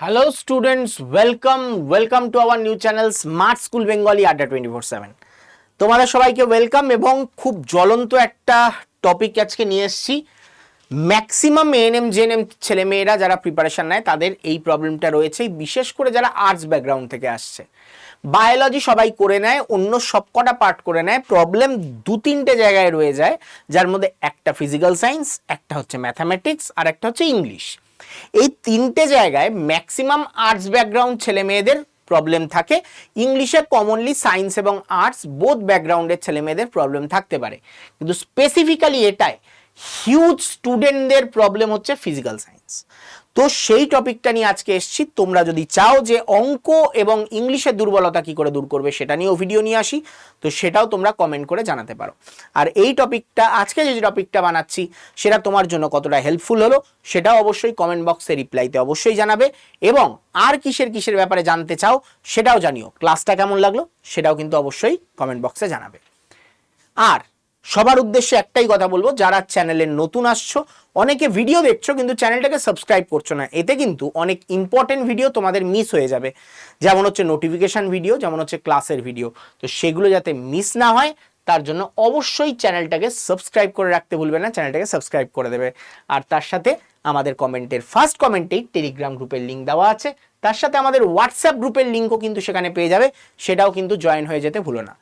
Hello students welcome welcome to our new channel smart school Bengali Adda twenty four seven তোমাদের সবাইকে welcome এবং খুব জ্বলন্ত একটা টপিক আজকে নিয়ে এসেছি। ম্যাক্সিমাম এএনএম জেএনএম ছেলেমেয়েরা যারা প্রিপারেশন নেয়, তাদের এই প্রবলেমটা রয়েছে। বিশেষ করে যারা আর্টস ব্যাকগ্রাউন্ড থেকে আসছে। বায়োলজি সবাই করে নেয়, অন্য সবকটা পার্ট করে নেয়। প্রবলেম দু তিনটে জায়গায় রয়ে যায়, যার মধ্যে একটা ফিজিক্যাল সায়েন্স একটা হচ্ছে ম্যাথামেটিক্স আর একটা হচ্ছে ইংলিশ এই তিনটে জায়গায় ম্যাক্সিমাম আর্টস ব্যাকগ্রাউন্ড ছেলে মেয়েদের প্রবলেম থাকে। ইংলিশে কমনলি সায়েন্স এবং আর্টস বোধ ব্যাকগ্রাউন্ডের ছেলে মেয়েদের প্রবলেম থাকতে পারে। কিন্তু স্পেসিফিক্যালি এটাই হিউজ স্টুডেন্টদের প্রবলেম হচ্ছে ফিজিক্যাল সায়েন্স তো সেই টপিকটা নিয়ে আজকে এসেছি। তোমরা যদি চাও যে অঙ্ক এবং ইংলিশের দুর্বলতা কি করে দূর করবে সেটা নিয়েও ভিডিও নিয়ে আসি, তো সেটাও তোমরা কমেন্ট করে জানাতে পারো। আর এই টপিকটা, আজকে যে টপিকটা বানাচ্ছি, সেটা তোমার জন্য কতটা হেল্পফুল হলো, সেটাও অবশ্যই কমেন্ট বক্সে রিপ্লাইতে অবশ্যই জানাবে। এবং আর কিসের কিসের ব্যাপারে জানতে চাও, সেটাও জানিও। ক্লাসটা কেমন লাগল, সেটাও কিন্তু অবশ্যই কমেন্ট বক্সে জানাবে। আর সবার উদ্দেশ্যে একটাই কথা বলব, যারা চ্যানেলে নতুন আসছো, অনেকে ভিডিও দেখছ, কিন্তু চ্যানেলটাকে সাবস্ক্রাইব করছ না। এতে কিন্তু অনেক ইম্পর্টেন্ট ভিডিও তোমাদের মিস হয়ে যাবে। যেমন হচ্ছে নোটিফিকেশন ভিডিও যেমন হচ্ছে ক্লাসের ভিডিও তো সেগুলো যাতে মিস না হয়, তার জন্য অবশ্যই চ্যানেলটাকে সাবস্ক্রাইব করে রাখতে ভুলবে না চ্যানেলটাকে সাবস্ক্রাইব করে দেবে। আর তার সাথে আমাদের কমেন্টের ফার্স্ট কমেন্টেই টেলিগ্রাম গ্রুপের লিঙ্ক দেওয়া আছে। তার সাথে আমাদের হোয়াটসঅ্যাপ গ্রুপের লিঙ্কও কিন্তু সেখানে পেয়ে যাবে। সেটাও কিন্তু জয়েন হয়ে যেতে ভুলো না।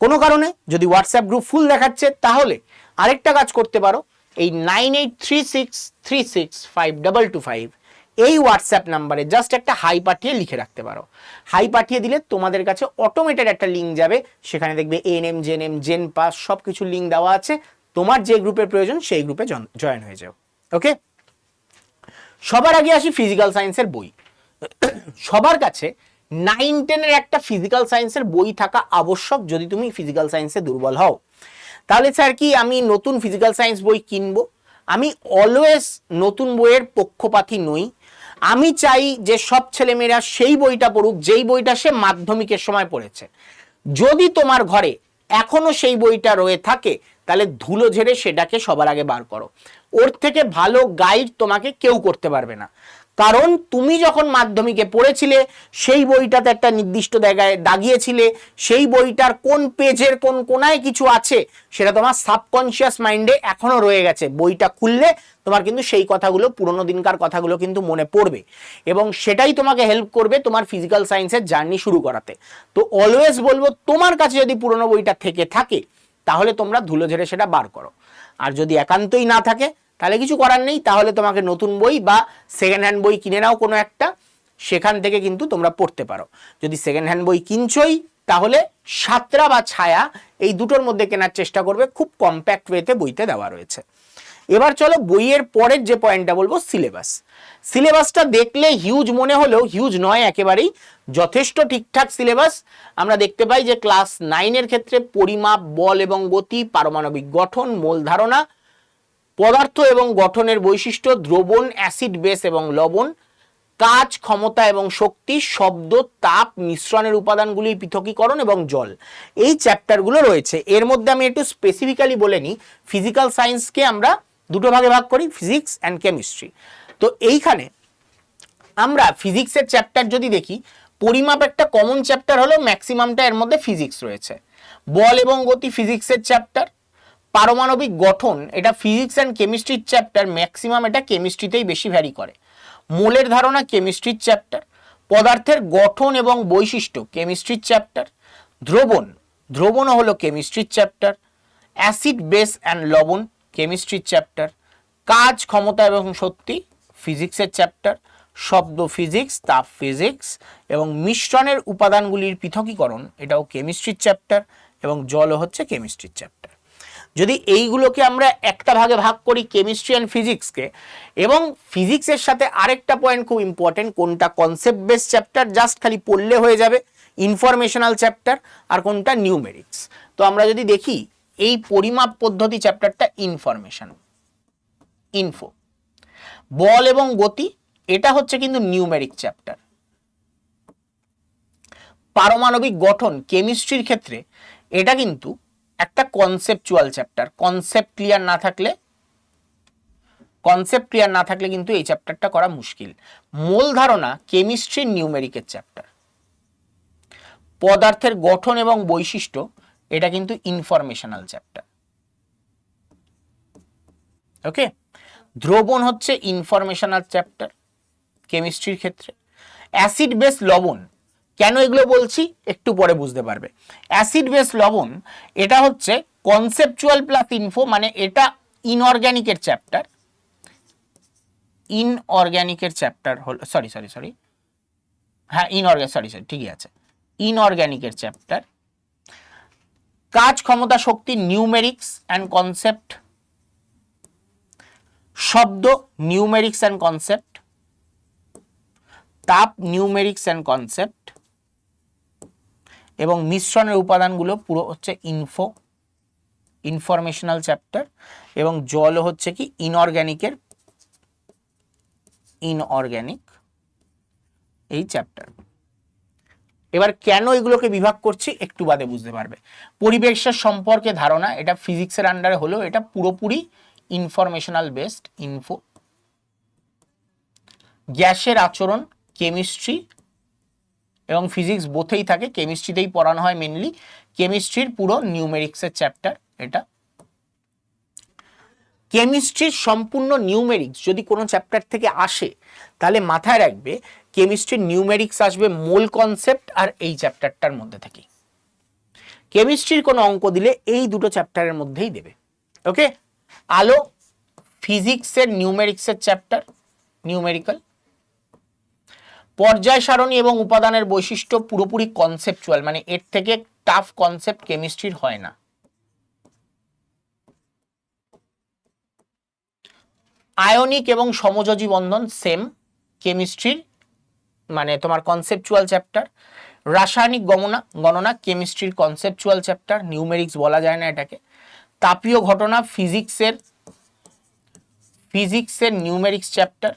কোনো কারণে যদি হোয়াটসঅ্যাপ গ্রুপ ফুল দেখাচ্ছে, তাহলে আরেকটা কাজ করতে পারো। এই nine eight three six three six five double two five এই হোয়াটসঅ্যাপ নাম্বারে জাস্ট একটা হাই পাঠিয়ে লিখে রাখতে পারো। হাই পাঠিয়ে দিলে তোমাদের কাছে অটোমেটেড একটা লিঙ্ক যাবে। সেখানে দেখবে N M gen M gen pass সব কিছু লিঙ্ক দেওয়া আছে। তোমার যে গ্রুপের প্রয়োজন, সেই গ্রুপে জয়েন হয়ে যাও। ওকে সবার আগে আসি ফিজিক্যাল সায়েন্সের বই। সবার কাছে নাইন টেনের একটা ফিজিক্যাল সায়েন্সের বই থাকা আবশ্যক যদি তুমি ফিজিক্যাল সায়েন্সে দুর্বল হও। তাহলে স্যার কি আমি নতুন ফিজিক্যাল সায়েন্স বই কিনবো? আমি অলওয়েজ নতুন বইয়ের পক্ষপাতী নই। আমি চাই যে সব ছেলেমেয়েরা সেই বইটা পড়ুক, যেই বইটা সে মাধ্যমিকের সময় পড়েছে। যদি তোমার ঘরে এখনও সেই বইটা রয়ে থাকে, তাহলে ধুলো ঝেড়ে সেটাকে সবার আগে বার করো। ওর থেকে ভালো গাইড তোমাকে কেউ করতে পারবে না। কারণ তুমি যখন মাধ্যমিকে পড়েছিলে, সেই বইটাতে একটা নির্দিষ্ট জায়গায় দাগিয়েছিলে, সেই বইটার কোন পেজের কোন কোনায় কিছু আছে, সেটা তোমার সাবকনশিয়াস মাইন্ডে এখনও রয়ে গেছে। বইটা খুললে তোমার কিন্তু সেই কথাগুলো, পুরোনো দিনকার কথাগুলো কিন্তু মনে পড়বে। এবং সেটাই তোমাকে হেল্প করবে তোমার ফিজিক্যাল সায়েন্সের জার্নি শুরু করাতে। তো অলওয়েজ বলব, তোমার কাছে যদি পুরনো বইটা থেকে থাকে, তাহলে তোমরা ধুলো ঝেড়ে সেটা বার করো। আর যদি একান্তই না থাকে তাহলে কিছু করার নেই, তাহলে তোমাকে নতুন বই বা সেকেন্ড হ্যান্ড বই কিনে নাও কোনো একটা। সেখান থেকে কিন্তু তোমরা পড়তে পারো। যদি সেকেন্ড হ্যান্ড বই কিনছই, তাহলে সাতরা বা ছায়া এই দুটোর মধ্যে কেনার চেষ্টা করবে। খুব কম্প্যাক্ট ওয়েতে বইতে দেওয়া রয়েছে। এবার চলো বইয়ের পরের যে পয়েন্টটা বলব সিলেবাস সিলেবাসটা দেখলে হিউজ মনে হলেও হিউজ নয় একেবারেই, যথেষ্ট ঠিকঠাক সিলেবাস আমরা দেখতে পাই যে ক্লাস নাইনের ক্ষেত্রে পরিমাপ, বল এবং গতি, পারমাণবিক গঠন, মূল ধারণা পদার্থ এবং গঠনের বৈশিষ্ট্য, দ্রবণ, অ্যাসিড বেস এবং লবণ, কাজ, ক্ষমতা এবং শক্তি, শব্দ, তাপ, মিশ্রণের উপাদানগুলির পৃথকীকরণ এবং জল। এই চ্যাপ্টারগুলো রয়েছে। এর মধ্যে আমি একটু স্পেসিফিক্যালি বলে নিই। ফিজিক্যাল সায়েন্সকে আমরা দুটো ভাগে ভাগ করি ফিজিক্স অ্যান্ড কেমিস্ট্রি তো এইখানে আমরা ফিজিক্সের চ্যাপ্টার যদি দেখি, পরিমাপ একটা কমন চ্যাপ্টার হলো ম্যাক্সিমামটা এর মধ্যে ফিজিক্স রয়েছে। বল এবং গতি ফিজিক্সের চ্যাপ্টার পারমাণবিক গঠন, এটা ফিজিক্স অ্যান্ড কেমিস্ট্রির চ্যাপ্টার ম্যাক্সিমাম এটা কেমিস্ট্রিতেই বেশি ভ্যারি করে। মোলের ধারণা কেমিস্ট্রির চ্যাপ্টার পদার্থের গঠন এবং বৈশিষ্ট্য কেমিস্ট্রির চ্যাপ্টার দ্রবণ, দ্রবণও হলো কেমিস্ট্রির চ্যাপ্টার অ্যাসিড বেস অ্যান্ড লবণ কেমিস্ট্রির চ্যাপ্টার কাজ, ক্ষমতা এবং সত্যি ফিজিক্সের চ্যাপ্টার শব্দ ফিজিক্স তাপ ফিজিক্স এবং মিশ্রণের উপাদানগুলির পৃথকীকরণ, এটাও কেমিস্ট্রির চ্যাপ্টার এবং জলও হচ্ছে কেমিস্ট্রির চ্যাপ্টার যদি এইগুলোকে আমরা একটা ভাগে ভাগ করি কেমিস্ট্রি অ্যান্ড ফিজিক্সকে এবং ফিজিক্সের সাথে আরেকটা পয়েন্ট খুব ইম্পর্টেন্ট কোনটা কনসেপ্ট বেস চ্যাপ্টার জাস্ট খালি পড়লে হয়ে যাবে ইনফরমেশনাল চ্যাপ্টার আর কোনটা নিউমেরিক্স তো আমরা যদি দেখি, এই পরিমাপ পদ্ধতি চ্যাপ্টারটা ইনফরমেশন ইনফো বল এবং গতি, এটা হচ্ছে কিন্তু নিউমেরিক চ্যাপ্টার পারমাণবিক গঠন কেমিস্ট্রির ক্ষেত্রে এটা কিন্তু একটা কনসেপচুয়াল চ্যাপ্টার কনসেপ্ট ক্লিয়ার না থাকলে কনসেপ্ট ক্লিয়ার না থাকলে কিন্তু এই চ্যাপ্টারটা করা মুশকিল। মূল ধারণা কেমিস্ট্রির নিউমেরিকের চ্যাপ্টার পদার্থের গঠন এবং বৈশিষ্ট্য, এটা কিন্তু ইনফরমেশনাল চ্যাপ্টার ওকে দ্রবণ হচ্ছে ইনফরমেশনাল চ্যাপ্টার কেমিস্ট্রির ক্ষেত্রে। অ্যাসিড বেস লবণ কেন এগুলো বলছি একটু পরে বুঝতে পারবে। অ্যাসিড বেস লবণ, এটা হচ্ছে কনসেপচুয়াল প্লাস ইনফো মানে এটা ইনঅর্গ্যানিকের চ্যাপ্টার ইনঅর্গ্যানিকের চ্যাপ্টার হল সরি সরি সরি হ্যাঁ ইনঅর্গ্যানিক সরি সরি ঠিকই আছে। ইনঅর্গ্যানিকের চ্যাপ্টার কাজ ক্ষমতা শক্তি নিউমেরিক্স অ্যান্ড কনসেপ্ট শব্দ নিউমেরিক্স অ্যান্ড কনসেপ্ট তাপ নিউমেরিক্স অ্যান্ড কনসেপ্ট এবং মিশ্রণের উপাদানগুলো পুরো হচ্ছে ইনফো ইনফরমেশনাল চ্যাপ্টার এবং জল হচ্ছে কি ইনঅর্গ্যানিকের ইনঅর্গ্যানিক এই চ্যাপ্টার এবার কেন এগুলোকে বিভাগ করছি একটু বাদে বুঝতে পারবে। পরিবেশের সম্পর্কে ধারণা, এটা ফিজিক্সের আন্ডারে হলেও এটা পুরোপুরি ইনফরমেশনাল বেসড ইনফো গ্যাসের আচরণ কেমিস্ট্রি এবং ফিজিক্স বোথেই থাকে কেমিস্ট্রিতেই পড়ানো হয় মেনলি কেমিস্ট্রির পুরো নিউমেরিক্সের চ্যাপ্টার এটা। কেমিস্ট্রির সম্পূর্ণ নিউমেরিক্স যদি কোনো চ্যাপ্টার থেকে আসে, তাহলে মাথায় রাখবে কেমিস্ট্রির নিউমেরিক্স আসবে মূল কনসেপ্ট আর এই চ্যাপ্টারটার মধ্যে থেকেই। কেমিস্ট্রির কোনো অঙ্ক দিলে এই দুটো চ্যাপ্টারের মধ্যেই দেবে। ওকে আলো ফিজিক্সের নিউমেরিক্সের চ্যাপ্টার নিউমেরিক্যাল পর্যায় সারণী এবং উপাদানের বৈশিষ্ট্য পুরোপুরি কনসেপচুয়াল মানে এর থেকে টাফ কনসেপ্ট কেমিস্ট্রির হয় না। আয়নিক এবং সমযোজী বন্ধন সেম কেমিস্ট্রির মানে তোমার কনসেপচুয়াল চ্যাপ্টার রাসায়নিক গণনা গণনা কেমিস্ট্রির কনসেপচুয়াল চ্যাপ্টার নিউমেরিক্স বলা যায় না এটাকে। তাপীয় ঘটনা ফিজিক্সের ফিজিক্সের নিউমেরিক্স চ্যাপ্টার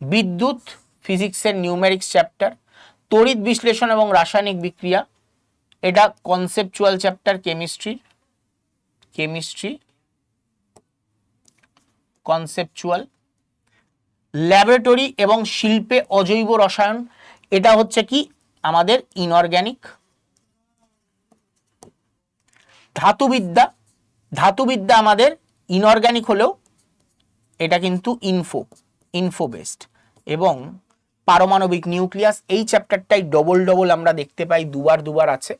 বিদ্যুৎ ফিজিক্সের নিউমেরিক্স চ্যাপ্টার তড়িৎ বিশ্লেষণ এবং রাসায়নিক বিক্রিয়া, এটা কনসেপচুয়াল চ্যাপ্টার কেমিস্ট্রির কেমিস্ট্রি কনসেপচুয়াল ল্যাবরেটরি এবং শিল্পে অজৈব রসায়ন, এটা হচ্ছে কি? আমাদের ইনঅর্গ্যানিক ধাতুবিদ্যা ধাতুবিদ্যা আমাদের ইনঅর্গ্যানিক হলেও এটা কিন্তু ইনফো ইনফো বেসড এবং পারমাণবিক নিউক্লিয়াস এই চ্যাপ্টারটাই ডবল ডবল আমরা দেখতে পাই, দুবার দুবার আছে।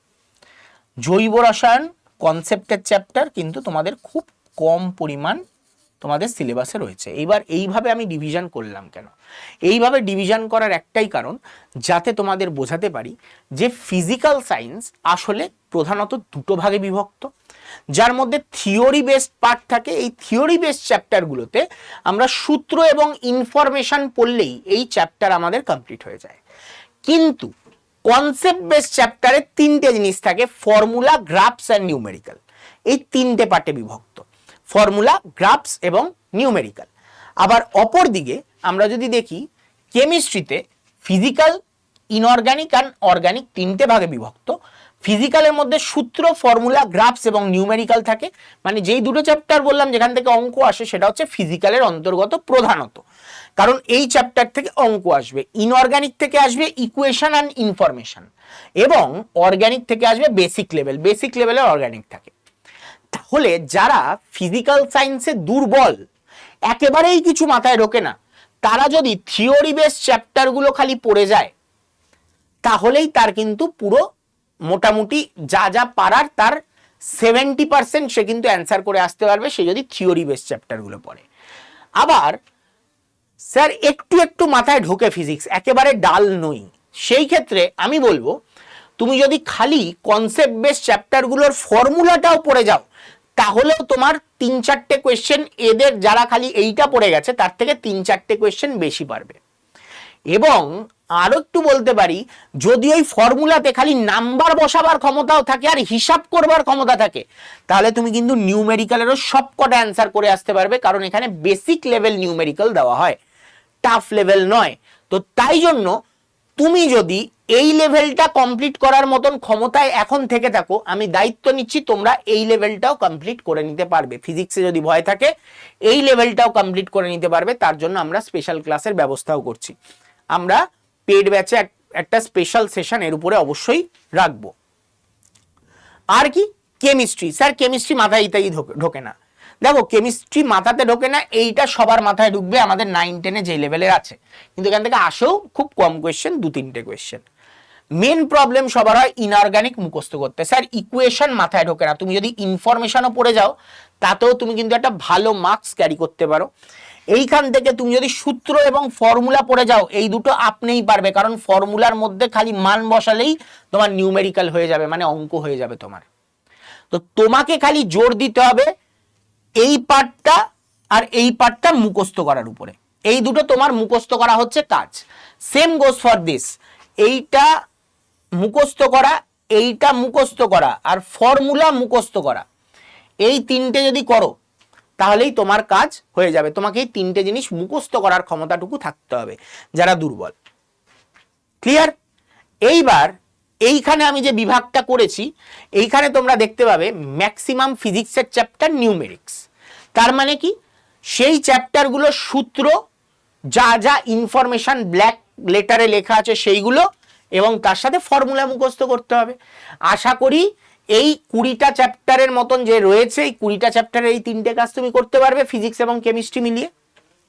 জৈব রসায়ন কনসেপ্টের চ্যাপ্টার কিন্তু তোমাদের খুব কম পরিমাণ তোমাদের সিলেবাসে রয়েছে। এইবার এইভাবে আমি ডিভিশন করলাম কেন? এইভাবে ডিভিশন করার একটাই কারণ, যাতে তোমাদের বোঝাতে পারি যে ফিজিক্যাল সায়েন্স আসলে প্রধানত দুটো ভাগে বিভক্ত। যার মধ্যে থিওরি বেসড পার্ট থাকে, এই থিওরি বেসড চ্যাপ্টারগুলোতে আমরা সূত্র এবং ইনফরমেশন পড়লেই এই চ্যাপ্টার আমাদের কমপ্লিট হয়ে যায়। কিন্তু কনসেপ্ট বেসড চ্যাপ্টারে তিনটে জিনিস থাকে, ফর্মুলা, গ্রাফস অ্যান্ড নিউমেরিক্যাল। এই তিনটে পার্টে বিভক্ত, ফর্মুলা, গ্রাফস এবং নিউমেরিক্যাল। আবার অপর দিকে আমরা যদি দেখি, কেমিস্ট্রিতে ফিজিক্যাল ইনঅর্গানিক অ্যান্ড অর্গানিক তিনটে ভাগে বিভক্ত ফিজিক্যালের মধ্যে সূত্র ফর্মুলা গ্রাফস এবং নিউমেরিক্যাল থাকে। মানে যেই দুটো চ্যাপ্টার বললাম, যেখান থেকে অঙ্ক আসে, সেটা হচ্ছে ফিজিক্যালের অন্তর্গত প্রধানত। কারণ এই চ্যাপ্টার থেকে অঙ্ক আসবে ইনঅর্গানিক থেকে আসবে ইকুয়েশন অ্যান্ড ইনফরমেশন এবং অর্গানিক থেকে আসবে বেসিক লেভেল বেসিক লেভেলের অর্গানিক থাকে। তাহলে যারা ফিজিক্যাল সায়েন্সে দুর্বল, একেবারেই কিছু মাথায় ঢোকে না, তারা যদি থিওরি বেস চ্যাপ্টারগুলো খালি পড়ে যায়, তাহলেই তার কিন্তু পুরো মোটামুটি যা যা পারার তার সেভেন্টি পার্সেন্ট সে কিন্তু অ্যান্সার করে আসতে পারবে, সে যদি থিওরি বেস চ্যাপ্টারগুলো পড়ে। আবার স্যার একটু একটু মাথায় ঢোকে ফিজিক্স একেবারে ডাল নই। সেই ক্ষেত্রে আমি বলব, তুমি যদি খালি কনসেপ্ট বেস চ্যাপ্টারগুলোর ফর্মুলাটাও পড়ে যাও, তাহলেও তোমার তিন চারটে কোয়েশ্চেন এদের যারা খালি এইটা পড়ে গেছে, তার থেকে তিন চারটে কোয়েশ্চেন বেশি পারবে। এবং আরও একটু বলতে পারি, যদি ওই ফর্মুলাতে খালি নাম্বার বসাবার ক্ষমতাও থাকে আর হিসাব করবার ক্ষমতা থাকে, তাহলে তুমি কিন্তু নিউমেরিক্যালেরও সব কটা অ্যান্সার করে আসতে পারবে, কারণ এখানে বেসিক লেভেল নিউমেরিক্যাল দেওয়া হয়। টাফ লেভেল নয়। তো তাই জন্য তুমি যদি এই লেভেলটা কমপ্লিট করার মতন ক্ষমতায় এখন থেকে থাকো, আমি দায়িত্ব নিচ্ছি তোমরা এই লেভেলটাও কমপ্লিট করে নিতে পারবে। ফিজিক্সে যদি ভয় থাকে, এই লেভেলটাও কমপ্লিট করে নিতে পারবে, তার জন্য আমরা স্পেশাল ক্লাসের ব্যবস্থাও করছি। আমরা পেড ব্যাচে একটা স্পেশাল সেশন এর উপরে অবশ্যই রাখব। আর কি? কেমিস্ট্রি স্যার কেমিস্ট্রি মাথায় ইত্যাদি ঢোকে না। দেখো কেমিস্ট্রি মাথাতে ঢোকে না, এইটা সবার মাথায় ঢুকবে আমাদের নাইন টেনে যে লেভেলের আছে। কিন্তু এখান থেকে আসেও খুব কম কোয়েশ্চেন দু, তিনটে কোয়েশ্চেন মেন প্রবলেম সবার হয় ইনঅর্গানিক মুখস্থ করতে। স্যার ইকুয়েশন মাথায় ঢোকে না। তুমি যদি ইনফরমেশনও পড়ে যাও, তাতেও তুমি কিন্তু একটা ভালো মার্কস ক্যারি করতে পারো। এইখান থেকে তুমি যদি সূত্র এবং ফর্মুলা পড়ে যাও, এই দুটো আপনিই পারবে। কারণ ফর্মুলার মধ্যে খালি মান বসালেই তোমার নিউমেরিক্যাল হয়ে যাবে মানে অঙ্ক হয়ে যাবে তোমার। তো তোমাকে খালি জোর দিতে হবে এই পার্টটা আর এই পার্টটা মুখস্থ করার উপরে। এই দুটো তোমার মুখস্থ করা হচ্ছে কাজ। সেম গোস ফর দিস এইটা মুখস্থ করা, এইটা মুখস্থ করা, আর ফর্মুলা মুখস্থ করা। এই তিনটে যদি করো তাহলেই তোমার কাজ হয়ে যাবে। তোমাকে এই তিনটে জিনিস মুখস্থ করার ক্ষমতাটুকু থাকতে হবে, যারা দুর্বল। ক্লিয়ার এইবার এইখানে আমি যে বিভাগটা করেছি, এইখানে তোমরা দেখতে পাবে ম্যাক্সিমাম ফিজিক্সের চ্যাপ্টার নিউমেরিক্স তার মানে কি? সেই চ্যাপ্টারগুলো সূত্র, যা যা ইনফরমেশন ব্ল্যাক লেটারে লেখা আছে সেইগুলো, এবং তার সাথে ফর্মুলা মুখস্থ করতে হবে। আশা করি এই কুড়িটা চ্যাপ্টারের মতন যে রয়েছে, এই কুড়িটা চ্যাপ্টারের এই তিনটে কাজ তুমি করতে পারবে, ফিজিক্স এবং কেমিস্ট্রি মিলিয়ে।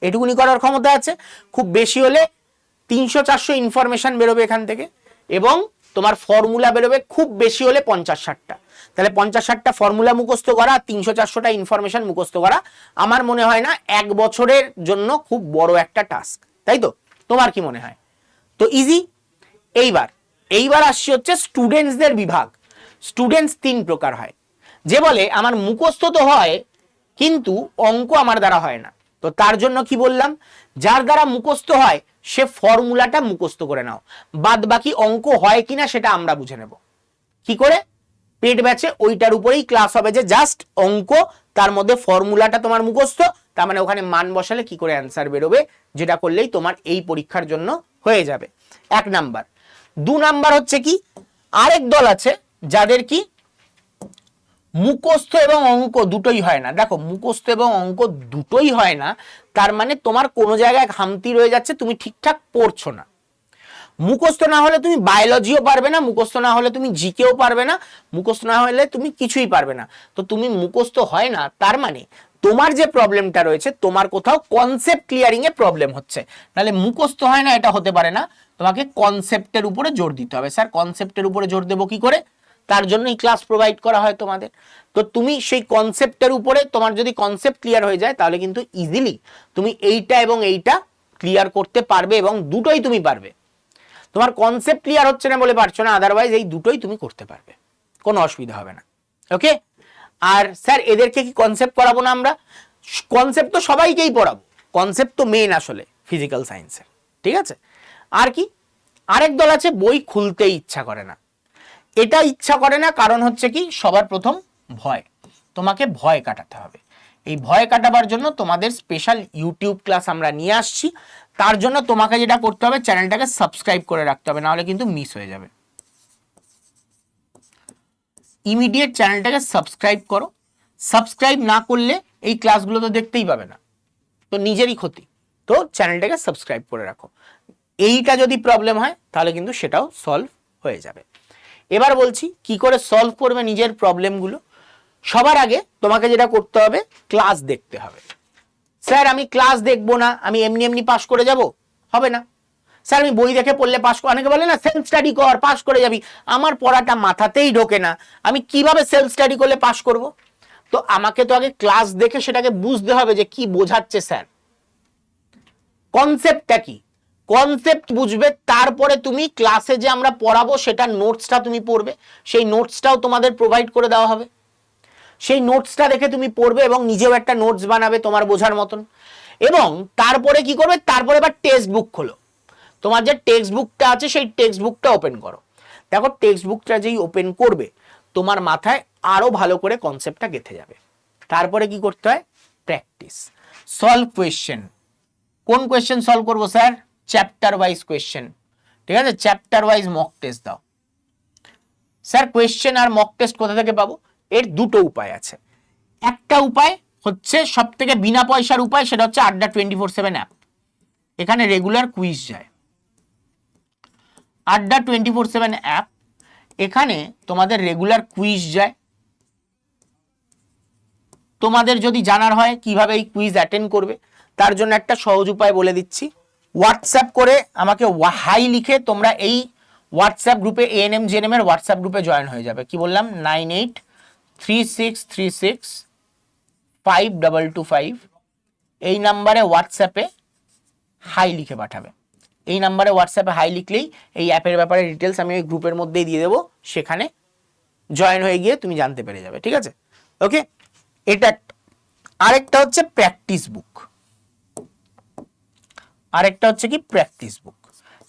এটুকুনি করার ক্ষমতা আছে। খুব বেশি হলে তিনশো চারশো ইনফরমেশন বেরোবে এখান থেকে এবং তোমার ফর্মুলা বেরোবে খুব বেশি হলে পঞ্চাশ ষাটটা। তাহলে পঞ্চাশ ষাটটা ফর্মুলা মুখস্থ করা, তিনশো চারশোটা ইনফরমেশন মুখস্থ করা, আমার মনে হয় না এক বছরের জন্য খুব বড় একটা টাস্ক তাই তো? তোমার কি মনে হয়? তো ইজি এইবার এইবার আসছি হচ্ছে স্টুডেন্টসদের বিভাগ। স্টুডেন্টস তিন প্রকার হয়। যে বলে, আমার মুখস্থ তো হয়, কিন্তু অঙ্ক আমার দ্বারা হয় না। তো তার জন্য কি বললাম? যার দ্বারা মুখস্থ হয়, সে ফর্মুলাটা মুখস্থ করে নাও। বাদ বাকি অঙ্ক হয় কিনা সেটা আমরা বুঝে নেব। কি করে? পেট ব্যাচে ওইটার উপরেই ক্লাস হবে যে জাস্ট অঙ্ক, তার মধ্যে ফর্মুলাটা তোমার মুখস্থ, তার মানে ওখানে মান বসালে কি করে অ্যান্সার বেরোবে? যেটা করলেই তোমার এই পরীক্ষার জন্য হয়ে যাবে। এক নাম্বার। দু নাম্বার হচ্ছে কি? আরেক দল আছে যাদের কি? মুখস্থ এবং অঙ্ক দুটোই হয় না। দেখো, মুখস্থ এবং অঙ্ক দুটোই হয় না, তার মানে তোমার কোনো জায়গায় খামতি রয়ে যাচ্ছে, তুমি ঠিকঠাক পড়ছো না। মুখস্থ না হলে তুমি বায়োলজিও পারবে না, মুখস্থ না হলে তুমি জিকেও পারবে না, মুখস্থ না হলে তুমি কিছুই পারবে না। তো তুমি মুখস্থ হয় না, তার মানে তোমার যে প্রবলেমটা রয়েছে, তোমার কোথাও কনসেপ্ট ক্লিয়ারিং এ প্রবলেম হচ্ছে। নাহলে মুখস্থ হয় না, এটা হতে পারে না। তোমাকে কনসেপ্টের উপরে জোর দিতে হবে। স্যার কনসেপ্টের উপরে জোর দেবো কি করে? তার জন্যই ক্লাস প্রোভাইড করা হয় তোমাদের। তো তুমি সেই কনসেপ্টের উপরে তোমার যদি কনসেপ্ট ক্লিয়ার হয়ে যায়, তাহলে কিন্তু ইজিলি তুমি এইটা এবং এইটা ক্লিয়ার করতে পারবে এবং দুটোই তুমি পারবে। তোমার কনসেপ্ট ক্লিয়ার হচ্ছে না বলে পারছ না আদারওয়াইজ এই দুটোই তুমি করতে পারবে। কোনো অসুবিধা হবে না। ওকে আর স্যার, এদেরকে কি কনসেপ্ট করাবো না আমরা? কনসেপ্ট তো সবাইকেই পড়াবো। কনসেপ্ট তো মেন আসলে ফিজিক্যাল সায়েন্সের ঠিক আছে? আর কি? আরেক দল আছে, বই খুলতেই ইচ্ছা করে না। এটা ইচ্ছা করে না, কারণ হচ্ছে কি, সবার প্রথম ভয়। তোমাকে ভয় কাটাতে হবে। এই ভয় কাটাবার জন্য তোমাদের স্পেশাল ইউটিউব ক্লাস আমরা নিয়ে আসছি। তার জন্য তোমাকে যেটা করতে হবে চ্যানেলটাকে সাবস্ক্রাইব করে রাখতে হবে, নাহলে কিন্তু মিস হয়ে যাবে। ইমিডিয়েট চ্যানেলটাকে সাবস্ক্রাইব করো। সাবস্ক্রাইব না করলে এই ক্লাসগুলো তো দেখতেই পাবে না। তো নিজেরই ক্ষতি। তো চ্যানেলটাকে সাবস্ক্রাইব করে রাখো। এইটা যদি প্রবলেম হয়, তাহলে কিন্তু সেটাও সলভ হয়ে যাবে। এবার বলছি, কি করে সলভ করবে নিজের প্রবলেমগুলো সবার আগে তোমাকে যেটা করতে হবে ক্লাস দেখতে হবে। স্যার, আমি ক্লাস দেখব না, আমি এমনি এমনি পাশ করে যাব? হবে না। স্যার, আমি বই দেখে পড়লে পাশ অনেকে বলে না সেলফ স্টাডি কর পাশ করে যাবি। আমার পড়াটা মাথাতেই ঢোকে না। আমি কীভাবে সেলফ স্টাডি করলে পাশ করব? তো আমাকে তো আগে ক্লাস দেখে সেটাকে বুঝতে হবে যে কি বোঝাচ্ছে স্যার। কনসেপ্টটা কি? কনসেপ্ট বুঝবে, তারপরে তুমি ক্লাসে যে আমরা পড়াবো, সেটা নোটসটা তুমি পড়বে। সেই নোটসটাও তোমাদের প্রোভাইড করে দেওয়া হবে। সেই নোটসটা দেখে তুমি পড়বে এবং নিজেও একটা নোটস বানাবে তোমার বোঝার মতন। এবং তারপরে কি করবে? তারপরে এবার টেক্সট বুক খোলো। তোমার যে টেক্সট বুকটা আছে, সেই টেক্সট বুকটা ওপেন করো। দেখো টেক্সট বুকটা যেই ওপেন করবে, তোমার মাথায় আরও ভালো করে কনসেপ্টটা গেঁথে যাবে। তারপরে কি করতে হয়? প্র্যাকটিস সলভ কোয়েশ্চেন কোন কোয়েশ্চেন সলভ করব স্যার চ্যাপ্টার ওয়াইজ কোয়েশ্চেন ঠিক আছে? চ্যাপ্টার ওয়াইজ মক টেস্ট দাও। স্যার কোয়েশ্চেন আর মক টেস্ট কোথা থেকে পাবো? এর দুটো উপায় আছে। একটা উপায় হচ্ছে সব থেকে বিনা পয়সার উপায়, সেটা হচ্ছে Adda twenty four seven app এখানে রেগুলার কুইজ যায়। Adda twenty four seven app এখানে তোমাদের রেগুলার কুইজ যায়। তোমাদের যদি জানার হয় কীভাবে এই কুইজ অ্যাটেন্ড করবে, তার জন্য একটা সহজ উপায় বলে দিচ্ছি। হোয়াটসঅ্যাপ করে আমাকে হাই লিখে তোমরা এই হোয়াটসঅ্যাপ গ্রুপে এ এন এএনএম জেএনএম এর হোয়াটসঅ্যাপ গ্রুপে জয়েন হয়ে যাবে। কি বললাম? Nine eight three six three six five double two five এই নাম্বারে হোয়াটসঅ্যাপে হাই লিখে পাঠাবে। এই নাম্বারে হোয়াটসঅ্যাপে হাই লিখলেই এই অ্যাপের ব্যাপারে ডিটেলস আমি ওই গ্রুপের মধ্যেই দিয়ে দেবো। সেখানে জয়েন হয়ে গিয়ে তুমি জানতে পেরে যাবে, ঠিক আছে? ওকে এটা আরেকটা হচ্ছে প্র্যাকটিস বুক আরেকটা হচ্ছে কি প্র্যাকটিস বুক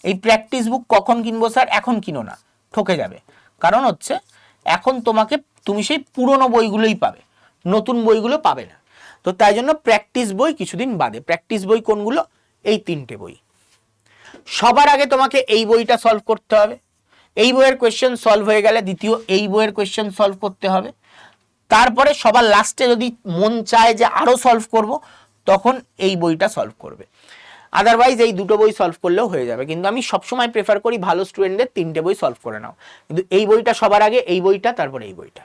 এই প্র্যাকটিস বুক কখন কিনবো স্যার? এখন কিনো না, ঠকে যাবে। কারণ হচ্ছে, এখন তোমাকে, তুমি সেই পুরনো বইগুলোই পাবে। নতুন বইগুলো পাবে না। তো তাই জন্য প্র্যাকটিস বই কিছুদিন বাদে। প্র্যাকটিস বই কোনগুলো? এই তিনটে বই। সবার আগে তোমাকে এই বইটা সলভ করতে হবে। এই বইয়ের কোয়েশ্চেন সলভ হয়ে গেলে দ্বিতীয় এই বইয়ের কোয়েশ্চেন সলভ করতে হবে। তারপরে সবার লাস্টে যদি মন চায় যে আরও সলভ করব, তখন এই বইটা সলভ করবে। আদারওয়াইজ এই দুটো বই সলভ করলেও হয়ে যাবে। কিন্তু আমি সবসময় প্রেফার করি ভালো স্টুডেন্টদের তিনটে বই সলভ করে নাও। কিন্তু এই বইটা সবার আগে, এই বইটা, তারপরে এই বইটা।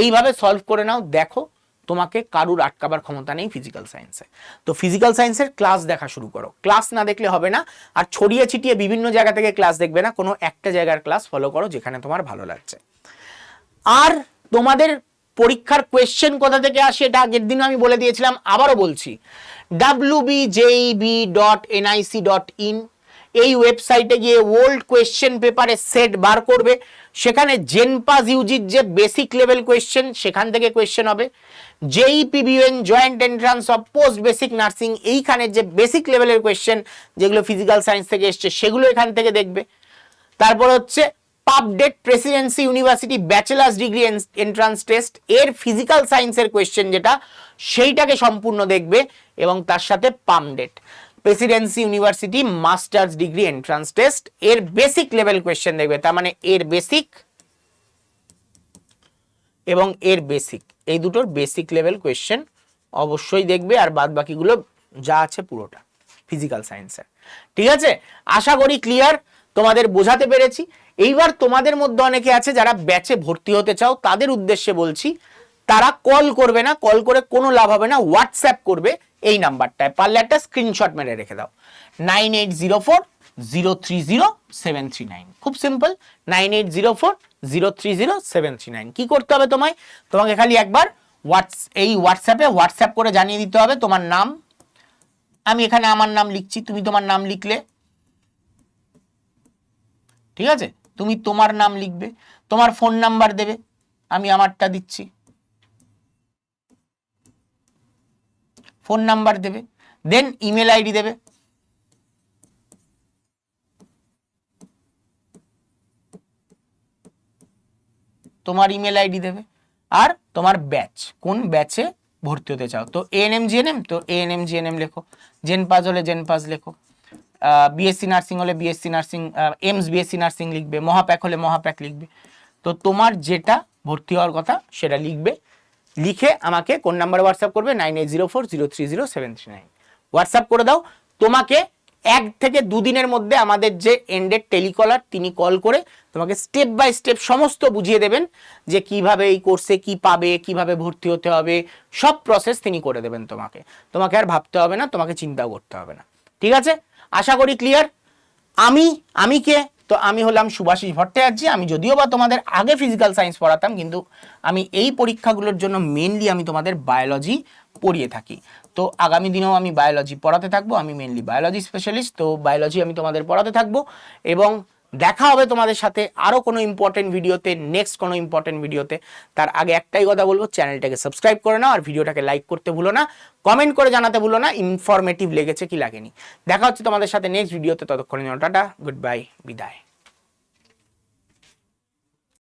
এইভাবে সলভ করে নাও, দেখো তোমাকে কারুর আটকাবার ক্ষমতা নেই ফিজিক্যাল সায়েন্সে তো ফিজিক্যাল সায়েন্সের ক্লাস দেখা শুরু করো। ক্লাস না দেখলে হবে না। আর ছড়িয়ে ছিটিয়ে বিভিন্ন জায়গা থেকে ক্লাস দেখবে না। কোনো একটা জায়গার ক্লাস ফলো করো যেখানে তোমার ভালো লাগছে। আর তোমাদের পরীক্ষার কোয়েশ্চেন কোথা থেকে আসে এটা আগের দিন আমি বলে দিয়েছিলাম, আবারও বলছি। W B dot dot in এই ওয়েবসাইটে গিয়ে ওল্ড কোয়েশ্চেন পেপারে সেট বার করবে। সেখানে জেনপাস ইউজির যে বেসিক লেভেল কোয়েশ্চেন সেখান থেকে কোয়েশ্চেন হবে। JE PBN joint entrance of post basic nursing এইখানে যে বেসিক লেভেলের কোয়েশ্চেন যেগুলো ফিজিক্যাল সায়েন্স থেকে এসছে, সেগুলো এখান থেকে দেখবে। তারপর হচ্ছে PUBDET presidency university bachelor's degree entrance test এর ফিজিক্যাল সায়েন্সের কোয়েশ্চেন যেটা, সেইটাকে সম্পূর্ণ দেখবে এবং তার সাথে PUMDET presidency university master's degree entrance test এর বেসিক লেভেল কোয়েশ্চেন দেখবে, তার মানে এর বেসিক এবং এর বেসিক এই দুটোর বেসিক লেভেল কোয়েশ্চেন অবশ্যই দেখবে, আর বাদ বাকিগুলো যা আছে পুরোটা ফিজিক্যাল সায়েন্সের ঠিক আছে? আশা করি ক্লিয়ার তোমাদের বোঝাতে পেরেছি। এইবার তোমাদের মধ্যে অনেকে আছে যারা ব্যাচে ভর্তি হতে চাও, তাদের উদ্দেশ্যে বলছি, তারা কল করবে না, কল করে কোনো লাভ হবে না হোয়াটসঅ্যাপ করবে এই নাম্বারটায়। পারলে একটা স্ক্রিনশট মেরে রেখে দাও। Nine eight zero four zero three zero seven three nine. খুব simple nine eight zero four zero three zero seven three nine. কী করতে হবে তোমায়? তোমাকে খালি একবার হোয়াটস এই হোয়াটসঅ্যাপে হোয়াটসঅ্যাপ করে জানিয়ে দিতে হবে তোমার নাম। আমি এখানে আমার নাম লিখছি, তুমি তোমার নাম লিখলে। ঠিক আছে? তুমি তোমার নাম লিখবে, তোমার ফোন নাম্বার দেবে, আমি আমারটা দিচ্ছি। ফোন নাম্বার দেবে দেন ইমেল আইডি দেবে। তোমার ইমেল আইডি দেবে, আর তোমার ব্যাচ কোন ব্যাচে ভর্তি হতে চাও। তো এএনএম জিএনএম তো এএনএম জিএনএম লেখো জেন পাস হলে জেন পাস লেখো। বিএসসি নার্সিং হলে BSc nursing AIIMS BSc nursing লিখবে, মহাপ্যাক হলে মহাপ্যাক লিখবে। তো তোমার যেটা ভর্তি হওয়ার কথা সেটা লিখবে। লিখে আমাকে কোন নাম্বারে হোয়াটসঅ্যাপ করবে? Nine eight zero four zero three zero seven three nine WhatsApp করে দাও। তোমাকে এক থেকে দুদিনের মধ্যে আমাদের যে এন্ডেড টেলিকলার তিনি কল করে তোমাকে স্টেপ বাই স্টেপ সমস্ত বুঝিয়ে দেবেন যে কীভাবে এই কোর্সে কি পাবে, কীভাবে ভর্তি হতে হবে। সব প্রসেস তিনি করে দেবেন তোমাকে। তোমাকে আর ভাবতে হবে না, তোমাকে চিন্তাও করতে হবে না। ঠিক আছে? আশা করি ক্লিয়ার আমি আমি কে? তো আমি হলাম সুভাষিস ভট্টাচার্য, আমি যদিও বা তোমাদের আগে ফিজিক্যাল সায়েন্স পড়াতাম, কিন্তু আমি এই পরীক্ষাগুলোর জন্য মেনলি আমি তোমাদের বায়োলজি পড়িয়ে থাকি। তো আগামী দিনেও আমি বায়োলজি পড়াতে থাকব, আমি মেনলি বায়োলজি স্পেশালিস্ট তো বায়োলজি আমি তোমাদের পড়াতে থাকব এবং দেখা হবে তোমাদের সাথে আরও কোনো ইম্পর্টেন্ট ভিডিওতে নেক্সট কোনো ইম্পর্টেন্ট ভিডিওতে। তার আগে একটাই কথা বলব চ্যানেলটাকে সাবস্ক্রাইব করে নাও আর ভিডিওটাকে লাইক করতে ভুলো না কমেন্ট করে জানাতে ভুলো না ইনফরমেটিভ লেগেছে কি লাগেনি। দেখা হচ্ছে তোমাদের সাথে নেক্সট ভিডিওতে ততক্ষণে টাটা গুড বাই বিদায়।